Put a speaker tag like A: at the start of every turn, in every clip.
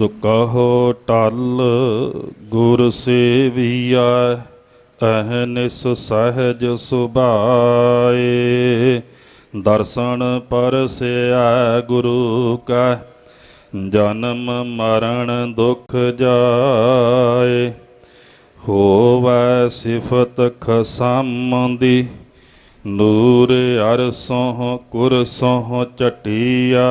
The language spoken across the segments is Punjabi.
A: ਸੋ ਕਹੋ ਟਲ ਗੁਰ ਸੇਵੀਆ ਅਹਨਿਸ ਸਹਿਜ ਸੁਭਾਏ। ਦਰਸ਼ਨ ਪਰਸਿਆ ਗੁਰੂ ਕਾ, ਜਨਮ ਮਰਨ ਦੁਖ ਜਾਏ। ਹੋਵੈ ਸਿਫਤ ਖਸਮ ਦੀ ਨੂਰ ਅਰਸੋਂ ਕੁਰਸੋਂ ਚਟਿਆ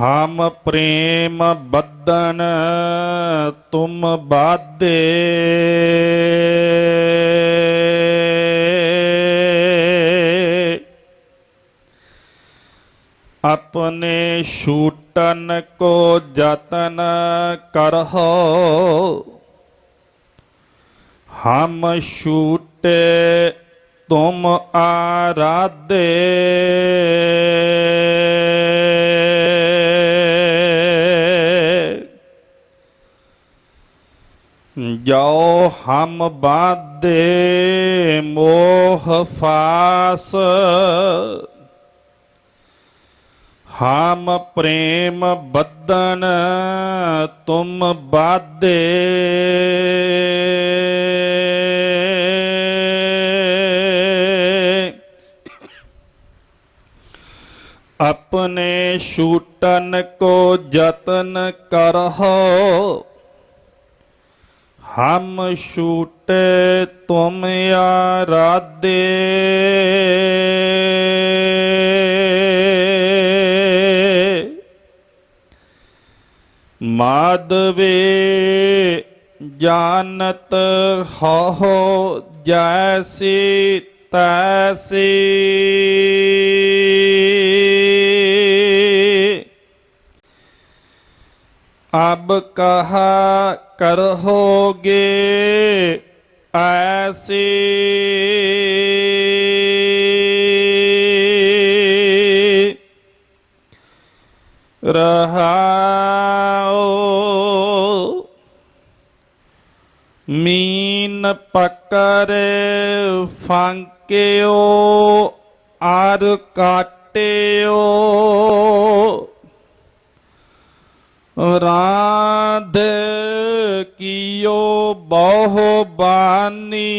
A: ਹਮ ਪ੍ਰੇਮ ਬੱਦਨ ਤੁਮ ਬਾਦੇ ਆਪਣੇ ਛੂਟਨ ਕੋ ਜਤਨ ਕਰਹੁ ਹਮ ਛੂਟੇ ਤੁਮ ਆਰਾਧੇ ਜੋ ਹਮ ਬਾਦੇ ਮੋਹ ਫਾਸ। ਹਮ ਪ੍ਰੇਮ ਬੱਦਨ ਤੁਮ ਬਾਦੇ ਆਪਣੇ ਛੂਟਨ ਕੋ ਜਤਨ ਕਰਹੁ। ਹਮ ਛੂਟੇ ਤੁਮ ਆਰਾਧੇ। ਮਾਧਵੇ ਜਾਣਤ ਹੋ ਜੈਸੀ ਤੈਸੀ। ਅਬ ਕਹਾ ਕਰੋਗੇ ਐਸੀ ਰਹਾਓ ਮੀਨ ਪਕਰੇ ਫਾਂਕਿਓ ਆਰ ਕਾਟਿਓ ਰਾਧ ਕੀਓ ਬਹੁ ਬਾਨੀ।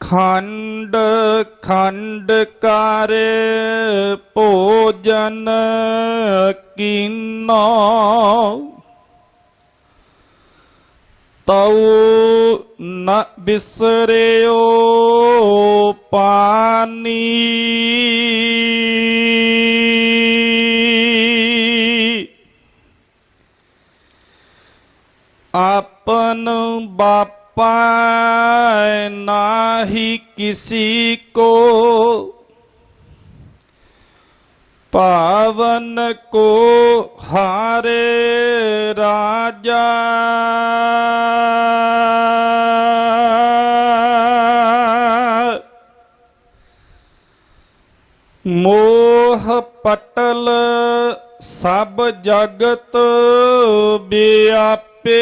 A: ਖੰਡ ਖੰਡ ਕਰ ਭੋਜਨ ਕੀਨੋ। ਤਉ ਨ ਬਿਸਰਿਓ ਪਾਨੀ। ਆਪਨ ਬਾਪਾ ਨਾਹੀ ਕਿਸੀ ਕੋ ਭਾਵਨ ਕੋ ਹਾਰੇ ਰਾਜਾ। ਮੋਹ ਪਟਲ ਸਭ ਜਗਤ ਬਿਆਪੇ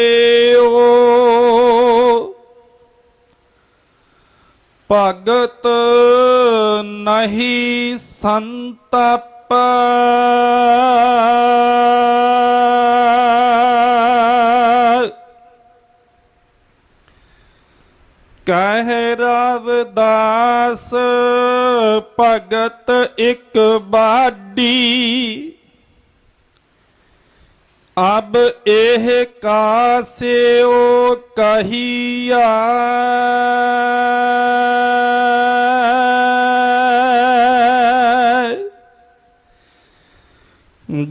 A: ਭਗਤ ਨਹੀਂ ਸੰਤਪ ਕਹਿ ਰਵਦਾਸ ਭਗਤ ਇੱਕ ਬਾਡੀ। ਅਬ ਇਹ ਕਾਸਿਓ ਕਹੀਆ।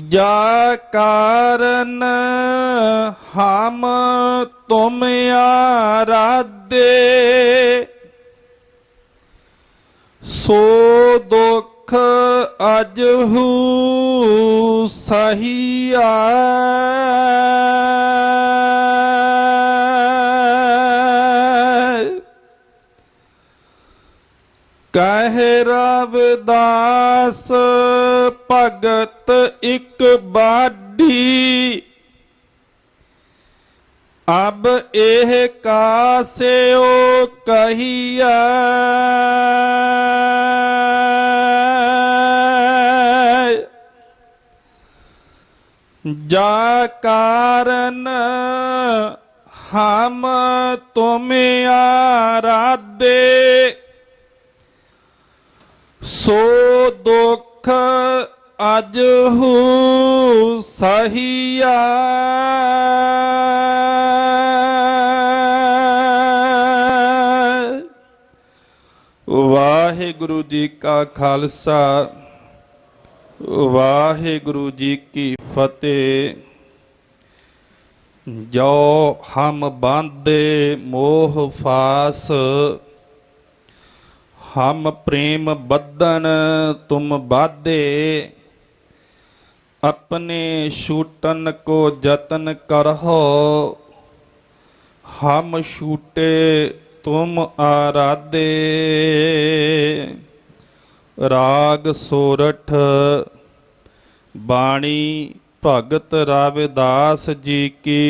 A: ਜਾ ਕਾਰਨ ਹਮ ਤੁਮ ਆਰਾਧੇ ਸੋ ਦੁਖ ਅਜਹੂ ਸਹੀਆ ਕਹਿ ਰਵਦਾਸ ਭਗਤ ਇੱਕ ਬਾਡੀ ਅਬ ਇਹ ਕਾਸਿਓ ਕਹੀਆ ਜਾ ਕਾਰਨ ਹਮ ਤੁਮ ਆਰਾਧੇ ਸੋ ਦੁਖ ਅਜ ਹੂ ਸਹੀਆ। ਵਾਹਿਗੁਰੂ ਜੀ ਕਾ ਖਾਲਸਾ, ਵਾਹਿਗੁਰੂ ਜੀ ਕੀ ਫਤਿਹ। ਜੋ ਹਮ ਬਾਂਧੇ ਮੋਹ ਫਾਸ ਹਮ ਪ੍ਰੇਮ ਬੱਧਨ ਤੁਮ ਬਾਧੇ, ਆਪਣੇ ਛੂਟਨ ਕੋ ਯਤਨ ਕਰਹੁ, ਹਮ ਛੂਟੇ ਤੁਮ ਆਰਾਧੇ। ਰਾਗ ਸੋਰਠ ਬਾਣੀ ਭਗਤ ਰਾਵਿਦਾਸ ਜੀ ਕੀ।